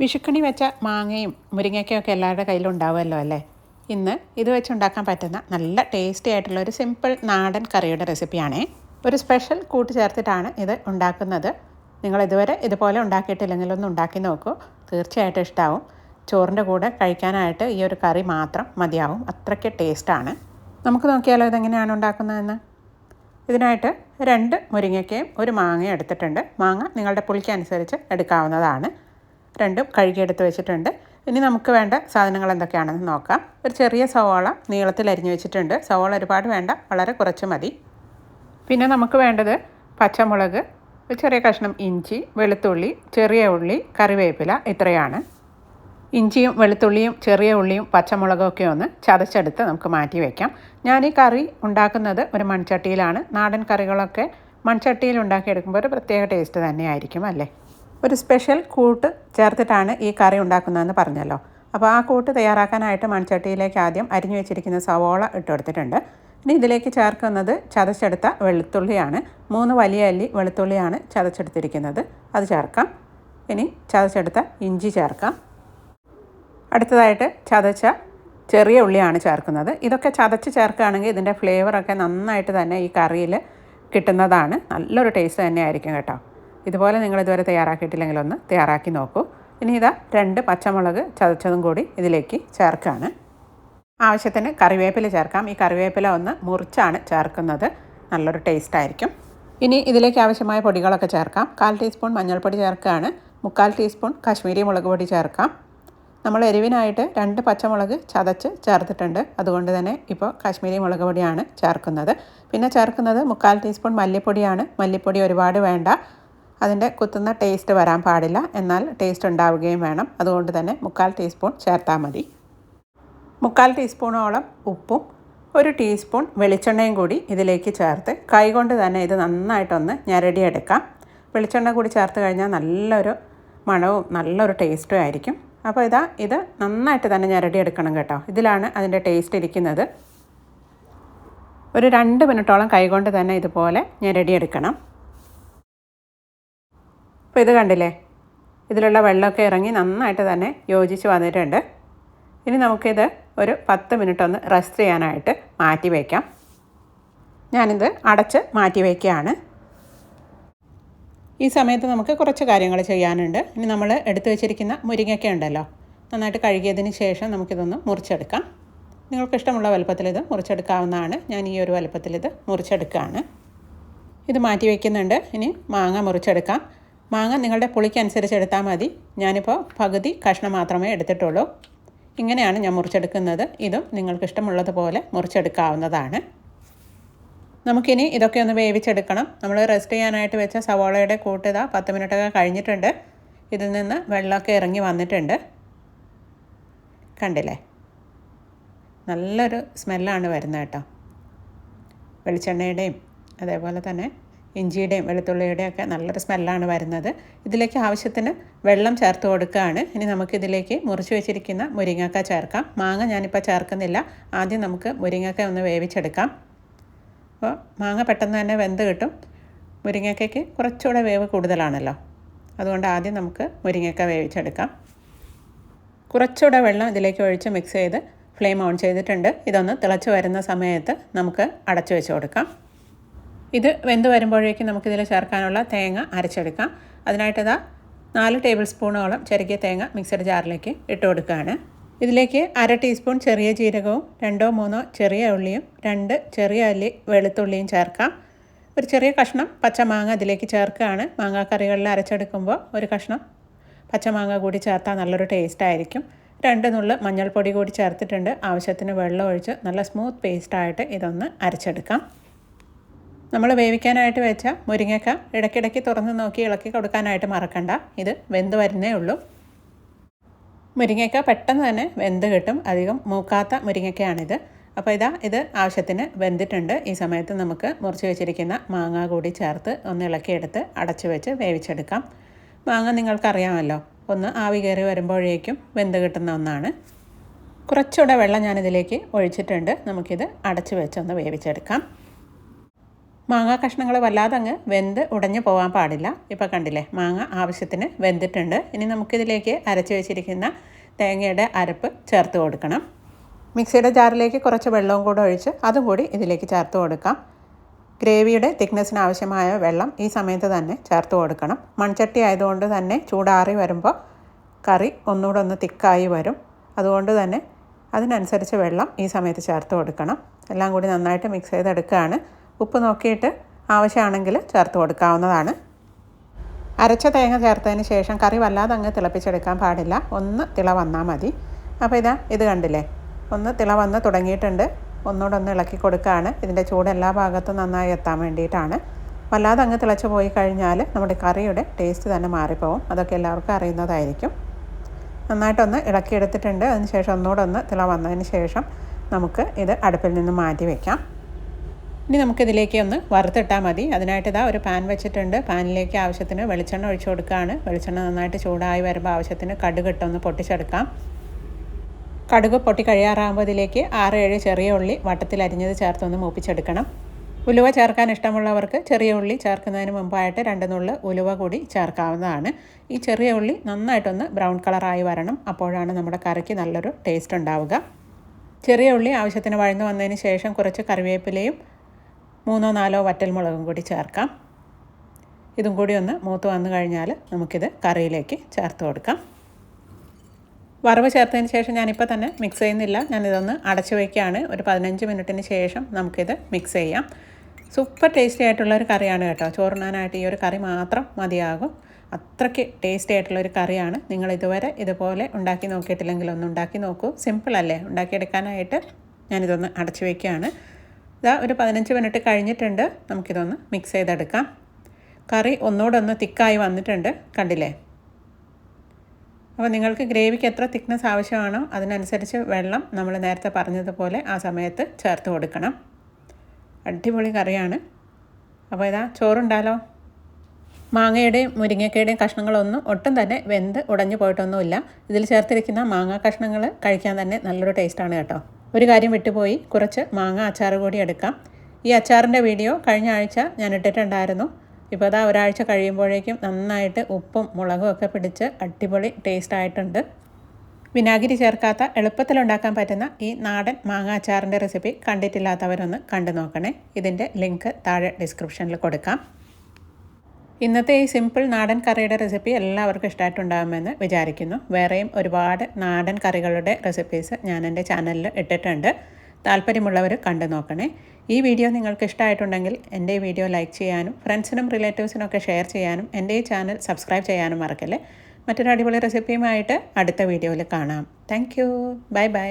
വിഷുക്കണി വെച്ച മാങ്ങയും മുരിങ്ങയ്ക്കും ഒക്കെ എല്ലാവരുടെ കയ്യിലും ഉണ്ടാവുമല്ലോ അല്ലേ? ഇന്ന് ഇത് വെച്ചുണ്ടാക്കാൻ പറ്റുന്ന നല്ല ടേസ്റ്റി ആയിട്ടുള്ള ഒരു സിമ്പിൾ നാടൻ കറിയുടെ റെസിപ്പിയാണേ ഒരു സ്പെഷ്യൽ കൂട്ട് ചേർത്തിട്ടാണ് ഇത് ഉണ്ടാക്കുന്നത്. നിങ്ങൾ ഇതുവരെ ഇതുപോലെ ഉണ്ടാക്കിയിട്ടില്ലെങ്കിൽ ഒന്ന് ഉണ്ടാക്കി നോക്കൂ. തീർച്ചയായിട്ടും ഇഷ്ടമാവും ചോറിന്റെ കൂടെ കഴിക്കാനായിട്ട് ഈ ഒരു കറി മാത്രം മതിയാവും. അത്രയ്ക്ക് ടേസ്റ്റാണ് നമുക്ക് നോക്കിയാലോ ഇതെങ്ങനെയാണ് ഉണ്ടാക്കുന്നതെന്ന്? ഇതിനായിട്ട് രണ്ട് മുരിങ്ങയ്ക്കയും ഒരു മാങ്ങയും എടുത്തിട്ടുണ്ട്. മാങ്ങ നിങ്ങളുടെ പുളിക്കനുസരിച്ച് എടുക്കാവുന്നതാണ്. രണ്ടും കഴുകിയെടുത്ത് വെച്ചിട്ടുണ്ട്. ഇനി നമുക്ക് വേണ്ട സാധനങ്ങൾ എന്തൊക്കെയാണെന്ന് നോക്കാം. ഒരു ചെറിയ സവാള നീളത്തിൽ അരിഞ്ഞു വെച്ചിട്ടുണ്ട്. സവാള ഒരുപാട് വേണ്ട വളരെ കുറച്ച് മതി. പിന്നെ നമുക്ക് വേണ്ടത് പച്ചമുളക് ഒരു ചെറിയ കഷ്ണം ഇഞ്ചി വെളുത്തുള്ളി ചെറിയ ഉള്ളി കറിവേപ്പില ഇത്രയാണ്. ഇഞ്ചിയും വെളുത്തുള്ളിയും ചെറിയ ഉള്ളിയും പച്ചമുളകൊക്കെ ഒന്ന് ചതച്ചെടുത്ത് നമുക്ക് മാറ്റി വയ്ക്കാം ഞാൻ ഈ കറി ഉണ്ടാക്കുന്നത് ഒരു മൺചട്ടിയിലാണ്. നാടൻ കറികളൊക്കെ മൺചട്ടിയിൽ ഉണ്ടാക്കിയെടുക്കുമ്പോൾ ഒരു പ്രത്യേക ടേസ്റ്റ് തന്നെയായിരിക്കും അല്ലേ? ഒരു സ്പെഷ്യൽ കൂട്ട് ചേർത്തിട്ടാണ് ഈ കറി ഉണ്ടാക്കുന്നതെന്ന് പറഞ്ഞല്ലോ. അപ്പോൾ ആ കൂട്ട് തയ്യാറാക്കാനായിട്ട് മൺചട്ടിയിലേക്ക് ആദ്യം അരിഞ്ഞു വെച്ചിരിക്കുന്ന സവോള ഇട്ട് കൊടുത്തിട്ടുണ്ട്. ഇനി ഇതിലേക്ക് ചേർക്കുന്നത് ചതച്ചെടുത്ത വെളുത്തുള്ളിയാണ്. മൂന്ന് വലിയ അല്ലി വെളുത്തുള്ളിയാണ് ചതച്ചെടുത്തിരിക്കുന്നത്. അത് ചേർക്കാം. ഇനി ചതച്ചെടുത്ത ഇഞ്ചി ചേർക്കാം. അടുത്തതായിട്ട് ചതച്ച ചെറിയ ഉള്ളിയാണ് ചേർക്കുന്നത്. ഇതൊക്കെ ചതച്ച് ചേർക്കുകയാണെങ്കിൽ ഇതിന്റെ ഫ്ലേവറൊക്കെ നന്നായിട്ട് തന്നെ ഈ കറിയിൽ കിട്ടുന്നതാണ്. നല്ലൊരു ടേസ്റ്റ് തന്നെയായിരിക്കും കേട്ടോ. ഇതുപോലെ നിങ്ങൾ ഇതുവരെ തയ്യാറാക്കിയിട്ടില്ലെങ്കിൽ ഒന്ന് തയ്യാറാക്കി നോക്കൂ. ഇനി ഇതാ രണ്ട് പച്ചമുളക് ചതച്ചതും കൂടി ഇതിലേക്ക് ചേർക്കുകയാണ് ആവശ്യത്തിന് കറിവേപ്പില ചേർക്കാം. ഈ കറിവേപ്പില ഒന്ന് മുറിച്ചാണ് ചേർക്കുന്നത്. നല്ലൊരു ടേസ്റ്റ് ആയിരിക്കും. ഇനി ഇതിലേക്ക് ആവശ്യമായ പൊടികളൊക്കെ ചേർക്കാം. കാൽ ടീസ്പൂൺ മഞ്ഞൾപ്പൊടി ചേർക്കുകയാണ്. മുക്കാൽ ടീസ്പൂൺ കാശ്മീരി മുളക് പൊടി ചേർക്കാം. നമ്മൾ എരിവിനായിട്ട് രണ്ട് പച്ചമുളക് ചതച്ച് ചേർത്തിട്ടുണ്ട്. അതുകൊണ്ട് തന്നെ ഇപ്പോൾ കാശ്മീരി മുളക് പൊടിയാണ് ചേർക്കുന്നത്. പിന്നെ ചേർക്കുന്നത് മുക്കാൽ ടീസ്പൂൺ മല്ലിപ്പൊടിയാണ്. മല്ലിപ്പൊടി ഒരുപാട് വേണ്ട. അതിന്റെ കുത്തുന്ന ടേസ്റ്റ് വരാൻ പാടില്ല. എന്നാൽ ടേസ്റ്റ് ഉണ്ടാവുകയും വേണം. അതുകൊണ്ട് തന്നെ മുക്കാൽ ടീസ്പൂൺ ചേർത്താൽ മതി. മുക്കാൽ ടീസ്പൂണോളം ഉപ്പും ഒരു ടീസ്പൂൺ വെളിച്ചെണ്ണയും കൂടി ഇതിലേക്ക് ചേർത്ത് കൈകൊണ്ട് തന്നെ ഇത് നന്നായിട്ടൊന്ന് ഞരടിയെടുക്കാം. വെളിച്ചെണ്ണ കൂടി ചേർത്ത് കഴിഞ്ഞാൽ നല്ലൊരു മണവും നല്ലൊരു ടേസ്റ്റും ആയിരിക്കും. അപ്പോൾ ഇതാ ഇത് നന്നായിട്ട് തന്നെ ഞരടിയെടുക്കണം കേട്ടോ. ഇതിലാണ് അതിന്റെ ടേസ്റ്റ് ഇരിക്കുന്നത്. ഒരു രണ്ട് മിനിറ്റോളം കൈകൊണ്ട് തന്നെ ഇതുപോലെ ഞരടിയെടുക്കണം. അപ്പോൾ ഇത് കണ്ടില്ലേ? ഇതിലുള്ള വെള്ളമൊക്കെ ഇറങ്ങി നന്നായിട്ട് തന്നെ യോജിച്ച് വന്നിട്ടുണ്ട്. ഇനി നമുക്കിത് ഒരു പത്ത് മിനിറ്റ് ഒന്ന് റെസ്റ്റ് ചെയ്യാനായിട്ട് മാറ്റി വയ്ക്കാം ഞാനിത് അടച്ച് മാറ്റി വയ്ക്കുകയാണ് ഈ സമയത്ത് നമുക്ക് കുറച്ച് കാര്യങ്ങൾ ചെയ്യാനുണ്ട്. ഇനി നമ്മൾ എടുത്തു വെച്ചിരിക്കുന്ന മുരിങ്ങയ്ക്ക ഉണ്ടല്ലോ നന്നായിട്ട് കഴുകിയതിന് ശേഷം നമുക്കിതൊന്ന് മുറിച്ചെടുക്കാം. നിങ്ങൾക്ക് ഇഷ്ടമുള്ള വലുപ്പത്തിൽ ഇത് മുറിച്ചെടുക്കാവുന്നതാണ്. ഞാൻ ഈ ഒരു വലുപ്പത്തിൽ ഇത് മുറിച്ചെടുക്കുകയാണ്. ഇത് മാറ്റി വയ്ക്കുന്നുണ്ട് ഇനി മാങ്ങ മുറിച്ചെടുക്കാം. മാങ്ങ നിങ്ങളുടെ പുളിക്കനുസരിച്ച് എടുത്താൽ മതി. ഞാനിപ്പോൾ പകുതി കഷ്ണം മാത്രമേ എടുത്തിട്ടുള്ളൂ. ഇങ്ങനെയാണ് ഞാൻ മുറിച്ചെടുക്കുന്നത്. ഇതും നിങ്ങൾക്ക് ഇഷ്ടമുള്ളതുപോലെ മുറിച്ചെടുക്കാവുന്നതാണ്. നമുക്കിനി ഇതൊക്കെ ഒന്ന് വേവിച്ചെടുക്കണം. നമ്മൾ റെസ്റ്റ് ചെയ്യാനായിട്ട് വെച്ച സവോളയുടെ കൂട്ട് ഇതാ പത്ത് മിനിറ്റൊക്കെ കഴിഞ്ഞിട്ടുണ്ട്. ഇതിൽ നിന്ന് വെള്ളമൊക്കെ ഇറങ്ങി വന്നിട്ടുണ്ട്. കണ്ടില്ലേ? നല്ലൊരു സ്മെല്ലാണ് വരുന്നത് കേട്ടോ. വെളിച്ചെണ്ണയുടെയും അതേപോലെ തന്നെ ഇഞ്ചിയുടെയും വെളുത്തുള്ളിയുടെയും ഒക്കെ നല്ലൊരു സ്മെല്ലാണ് വരുന്നത്. ഇതിലേക്ക് ആവശ്യത്തിന് വെള്ളം ചേർത്ത് കൊടുക്കുകയാണ്. ഇനി നമുക്കിതിലേക്ക് മുറിച്ച് വെച്ചിരിക്കുന്ന മുരിങ്ങക്ക ചേർക്കാം. മാങ്ങ ഞാനിപ്പോൾ ചേർക്കുന്നില്ല. ആദ്യം നമുക്ക് മുരിങ്ങക്ക ഒന്ന് വേവിച്ചെടുക്കാം. അപ്പോൾ മാങ്ങ പെട്ടെന്ന് തന്നെ വെന്ത് കിട്ടും. മുരിങ്ങക്കയ്ക്ക് കുറച്ചുകൂടെ വേവ് കൂടുതലാണല്ലോ. അതുകൊണ്ട് ആദ്യം നമുക്ക് മുരിങ്ങക്ക വേവിച്ചെടുക്കാം. കുറച്ചുകൂടെ വെള്ളം ഇതിലേക്ക് ഒഴിച്ച് മിക്സ് ചെയ്ത് ഫ്ലെയിം ഓൺ ചെയ്തിട്ടുണ്ട്. ഇതൊന്ന് തിളച്ച് വരുന്ന സമയത്ത് നമുക്ക് അടച്ചു വെച്ച് കൊടുക്കാം. ഇത് വെന്ത് വരുമ്പോഴേക്കും നമുക്കിതിൽ ചേർക്കാനുള്ള തേങ്ങ അരച്ചെടുക്കാം. അതിനായിട്ട് ഇതാ നാല് ടേബിൾ സ്പൂണോളം ചെറുകിയ തേങ്ങ മിക്സഡ് ജാറിലേക്ക് ഇട്ട് കൊടുക്കുകയാണ്. ഇതിലേക്ക് അര ടീസ്പൂൺ ചെറിയ ജീരകവും രണ്ടോ മൂന്നോ ചെറിയ ഉള്ളിയും രണ്ട് ചെറിയ അല്ലി വെളുത്തുള്ളിയും ചേർക്കാം. ഒരു ചെറിയ കഷ്ണം പച്ചമാങ്ങ ഇതിലേക്ക് ചേർക്കുകയാണ്. മാങ്ങാക്കറികളിൽ അരച്ചെടുക്കുമ്പോൾ ഒരു കഷ്ണം പച്ചമാങ്ങ കൂടി ചേർത്താൽ നല്ലൊരു ടേസ്റ്റ് ആയിരിക്കും. രണ്ട് നുള്ള് മഞ്ഞൾപ്പൊടി കൂടി ചേർത്തിട്ടുണ്ട്. ആവശ്യത്തിന് വെള്ളം ഒഴിച്ച് നല്ല സ്മൂത്ത് പേസ്റ്റായിട്ട് ഇതൊന്ന് അരച്ചെടുക്കാം. നമ്മൾ വേവിക്കാനായിട്ട് വെച്ച മുരിങ്ങക്ക ഇടയ്ക്കിടയ്ക്ക് തുറന്ന് നോക്കി ഇളക്കി കൊടുക്കാനായിട്ട് മറക്കണ്ട. ഇത് വെന്ത് വരുന്നേ ഉള്ളൂ. മുരിങ്ങക്ക പെട്ടെന്ന് തന്നെ വെന്ത് കിട്ടും. അധികം മൂക്കാത്ത മുരിങ്ങക്കയാണിത്. അപ്പോൾ ഇതാ ഇത് ആവശ്യത്തിന് വെന്തിട്ടുണ്ട്. ഈ സമയത്ത് നമുക്ക് മുറിച്ച് വെച്ചിരിക്കുന്ന മാങ്ങ കൂടി ചേർത്ത് ഒന്ന് ഇളക്കിയെടുത്ത് അടച്ചു വെച്ച് വേവിച്ചെടുക്കാം. മാങ്ങ നിങ്ങൾക്കറിയാമല്ലോ ഒന്ന് ആവി കയറി വരുമ്പോഴേക്കും വെന്ത് കിട്ടുന്ന ഒന്നാണ്. കുറച്ചുകൂടെ വെള്ളം ഞാനിതിലേക്ക് ഒഴിച്ചിട്ടുണ്ട്. നമുക്കിത് അടച്ചു വെച്ചൊന്ന് വേവിച്ചെടുക്കാം. മാങ്ങ കഷ്ണങ്ങൾ വല്ലാതെ അങ്ങ് വെന്ത് ഉടഞ്ഞു പോകാൻ പാടില്ല. ഇപ്പോൾ കണ്ടില്ലേ മാങ്ങ ആവശ്യത്തിന് വെന്തിട്ടുണ്ട്. ഇനി നമുക്കിതിലേക്ക് അരച്ച് വെച്ചിരിക്കുന്ന തേങ്ങയുടെ അരപ്പ് ചേർത്ത് കൊടുക്കണം. മിക്സിയുടെ ജാറിലേക്ക് കുറച്ച് വെള്ളവും കൂടെ ഒഴിച്ച് അതും കൂടി ഇതിലേക്ക് ചേർത്ത് കൊടുക്കാം. ഗ്രേവിയുടെ തിക്നെസ്സിന് ആവശ്യമായ വെള്ളം ഈ സമയത്ത് തന്നെ ചേർത്ത് കൊടുക്കണം. മൺചട്ടി ആയതുകൊണ്ട് തന്നെ ചൂടാറി വരുമ്പോൾ കറി ഒന്നുകൂടെ ഒന്ന് തിക്കായി വരും. അതുകൊണ്ട് തന്നെ അതിനനുസരിച്ച് വെള്ളം ഈ സമയത്ത് ചേർത്ത് കൊടുക്കണം. എല്ലാം കൂടി നന്നായിട്ട് മിക്സ് ചെയ്തെടുക്കുകയാണ്. ഉപ്പ് നോക്കിയിട്ട് ആവശ്യമാണെങ്കിൽ ചേർത്ത് കൊടുക്കാവുന്നതാണ്. അരച്ച തേങ്ങ ചേർത്തതിന് ശേഷം കറി വല്ലാതെ അങ്ങ് തിളപ്പിച്ചെടുക്കാൻ പാടില്ല. ഒന്ന് തിള വന്നാൽ മതി. അപ്പോൾ ഇതാ ഇത് കണ്ടില്ലേ? ഒന്ന് തിള വന്ന് തുടങ്ങിയിട്ടുണ്ട്. ഒന്നുകൂടെ ഒന്ന് ഇളക്കി കൊടുക്കുകയാണ്. ഇതിന്റെ ചൂട് എല്ലാ ഭാഗത്തും നന്നായി എത്താൻ വേണ്ടിയിട്ടാണ്. വല്ലാതെ അങ്ങ് തിളച്ച് പോയി കഴിഞ്ഞാൽ നമ്മുടെ കറിയുടെ ടേസ്റ്റ് തന്നെ മാറിപ്പോവും. അതൊക്കെ എല്ലാവർക്കും അറിയുന്നതായിരിക്കും. നന്നായിട്ടൊന്ന് ഇളക്കിയെടുത്തിട്ടുണ്ട്. അതിന് ശേഷം ഒന്നുകൂടെ ഒന്ന് തിള വന്നതിന് ശേഷം നമുക്ക് ഇത് അടുപ്പിൽ നിന്ന് മാറ്റി വയ്ക്കാം ഇനി നമുക്കിതിലേക്ക് ഒന്ന് വറുത്തിട്ടാൽ മതി. അതിനായിട്ട് ഇതാ ഒരു പാൻ വെച്ചിട്ടുണ്ട്. പാനിലേക്ക് ആവശ്യത്തിന് വെളിച്ചെണ്ണ ഒഴിച്ചു കൊടുക്കുകയാണ്. വെളിച്ചെണ്ണ നന്നായിട്ട് ചൂടായി വരുമ്പോൾ ആവശ്യത്തിന് കടുക് ഇട്ടൊന്ന് പൊട്ടിച്ചെടുക്കാം. കടുക് പൊട്ടി കഴിയാറാകുമ്പോൾ ഇതിലേക്ക് ആറ് ഏഴ് ചെറിയ ഉള്ളി വട്ടത്തിൽ അരിഞ്ഞത് ചേർത്തൊന്ന് മൂപ്പിച്ചെടുക്കണം. ഉലുവ ചേർക്കാൻ ഇഷ്ടമുള്ളവർക്ക് ചെറിയ ഉള്ളി ചേർക്കുന്നതിന് മുമ്പായിട്ട് രണ്ട് നുള്ള് ഉലുവ കൂടി ചേർക്കാവുന്നതാണ്. ഈ ചെറിയ ഉള്ളി നന്നായിട്ടൊന്ന് ബ്രൗൺ കളറായി വരണം. അപ്പോഴാണ് നമ്മുടെ കറിക്ക് നല്ലൊരു ടേസ്റ്റ് ഉണ്ടാവുക. ചെറിയ ഉള്ളി ആവശ്യത്തിന് വഴന്നു വന്നതിന് ശേഷം കുറച്ച് കറിവേപ്പിലയും മൂന്നോ നാലോ വറ്റൽമുളകും കൂടി ചേർക്കാം. ഇതും കൂടി ഒന്ന് മൂത്ത് വന്നു കഴിഞ്ഞാൽ നമുക്കിത് കറിയിലേക്ക് ചേർത്ത് കൊടുക്കാം. വറവ് ചേർത്തതിന് ശേഷം ഞാനിപ്പോൾ തന്നെ മിക്സ് ചെയ്യുന്നില്ല. ഞാനിതൊന്ന് അടച്ചു വയ്ക്കുകയാണ്. ഒരു പതിനഞ്ച് മിനിറ്റിന് ശേഷം നമുക്കിത് മിക്സ് ചെയ്യാം. സൂപ്പർ ടേസ്റ്റി ആയിട്ടുള്ള ഒരു കറിയാണ് കേട്ടോ. ചോറുണ്ണാനായിട്ട് ഈ ഒരു കറി മാത്രം മതിയാകും. അത്രയ്ക്ക് ടേസ്റ്റി ആയിട്ടുള്ള ഒരു കറിയാണ്. നിങ്ങൾ ഇതുവരെ ഇതുപോലെ ഉണ്ടാക്കി നോക്കിയിട്ടില്ലെങ്കിൽ ഒന്ന് ഉണ്ടാക്കി നോക്കൂ. സിമ്പിളല്ലേ ഉണ്ടാക്കിയെടുക്കാനായിട്ട് ഞാനിതൊന്ന് അടച്ചു വയ്ക്കുകയാണ്. ഇതാ ഒരു പതിനഞ്ച് മിനിറ്റ് കഴിഞ്ഞിട്ടുണ്ട്. നമുക്കിതൊന്ന് മിക്സ് ചെയ്തെടുക്കാം. കറി ഒന്നുകൂടെ ഒന്ന് തിക്കായി വന്നിട്ടുണ്ട്. കണ്ടില്ലേ? അപ്പോൾ നിങ്ങൾക്ക് ഗ്രേവിക്ക് എത്ര തിക്നെസ് ആവശ്യമാണോ അതിനനുസരിച്ച് വെള്ളം നമ്മൾ നേരത്തെ പറഞ്ഞതുപോലെ ആ സമയത്ത് ചേർത്ത് കൊടുക്കണം. അടിപൊളി കറിയാണ്. അപ്പോൾ ഇതാ ചോറുണ്ടാലോ മാങ്ങയുടെയും മുരിങ്ങക്കയുടെയും കഷ്ണങ്ങളൊന്നും ഒട്ടും തന്നെ വെന്ത് ഉടഞ്ഞു പോയിട്ടൊന്നുമില്ല. ഇതിൽ ചേർത്തിരിക്കുന്ന മാങ്ങ കഷ്ണങ്ങൾ കഴിക്കാൻ തന്നെ നല്ലൊരു ടേസ്റ്റാണ് കേട്ടോ. ഒരു കാര്യം വിട്ടുപോയി. കുറച്ച് മാങ്ങ അച്ചാർ കൂടി എടുക്കാം. ഈ അച്ചാറിന്റെ വീഡിയോ കഴിഞ്ഞ ആഴ്ച ഞാൻ ഇട്ടിട്ടുണ്ടായിരുന്നു. ഇപ്പോൾ അതാ ഒരാഴ്ച കഴിയുമ്പോഴേക്കും നന്നായിട്ട് ഉപ്പും മുളകും ഒക്കെ പിടിച്ച് അടിപൊളി ടേസ്റ്റ് ആയിട്ടുണ്ട്. വിനാഗിരി ചേർക്കാത്ത എളുപ്പത്തിൽ ഉണ്ടാക്കാൻ പറ്റുന്ന ഈ നാടൻ മാങ്ങ അച്ചാറിന്റെ റെസിപ്പി കണ്ടിട്ടില്ലാത്തവരൊന്ന് കണ്ടു നോക്കണേ. ഇതിന്റെ ലിങ്ക് താഴെ ഡിസ്ക്രിപ്ഷനിൽ കൊടുക്കാം. ഇന്നത്തെ ഈ സിമ്പിൾ നാടൻ കറിയുടെ റെസിപ്പി എല്ലാവർക്കും ഇഷ്ടമായിട്ടുണ്ടാകുമെന്ന് വിചാരിക്കുന്നു. വേറെയും ഒരുപാട് നാടൻ കറികളുടെ റെസിപ്പീസ് ഞാൻ എന്റെ ചാനലിൽ ഇട്ടിട്ടുണ്ട്. താല്പര്യമുള്ളവർ കണ്ടു നോക്കണേ. ഈ വീഡിയോ നിങ്ങൾക്ക് ഇഷ്ടമായിട്ടുണ്ടെങ്കിൽ എന്റെ ഈ വീഡിയോ ലൈക്ക് ചെയ്യാനും ഫ്രണ്ട്സിനും റിലേറ്റീവ്സിനും ഒക്കെ ഷെയർ ചെയ്യാനും എന്റെ ഈ ചാനൽ സബ്സ്ക്രൈബ് ചെയ്യാനും മറക്കല്ലേ. മറ്റൊരു അടിപൊളി റെസിപ്പിയുമായിട്ട് അടുത്ത വീഡിയോയിൽ കാണാം. Thank bye bye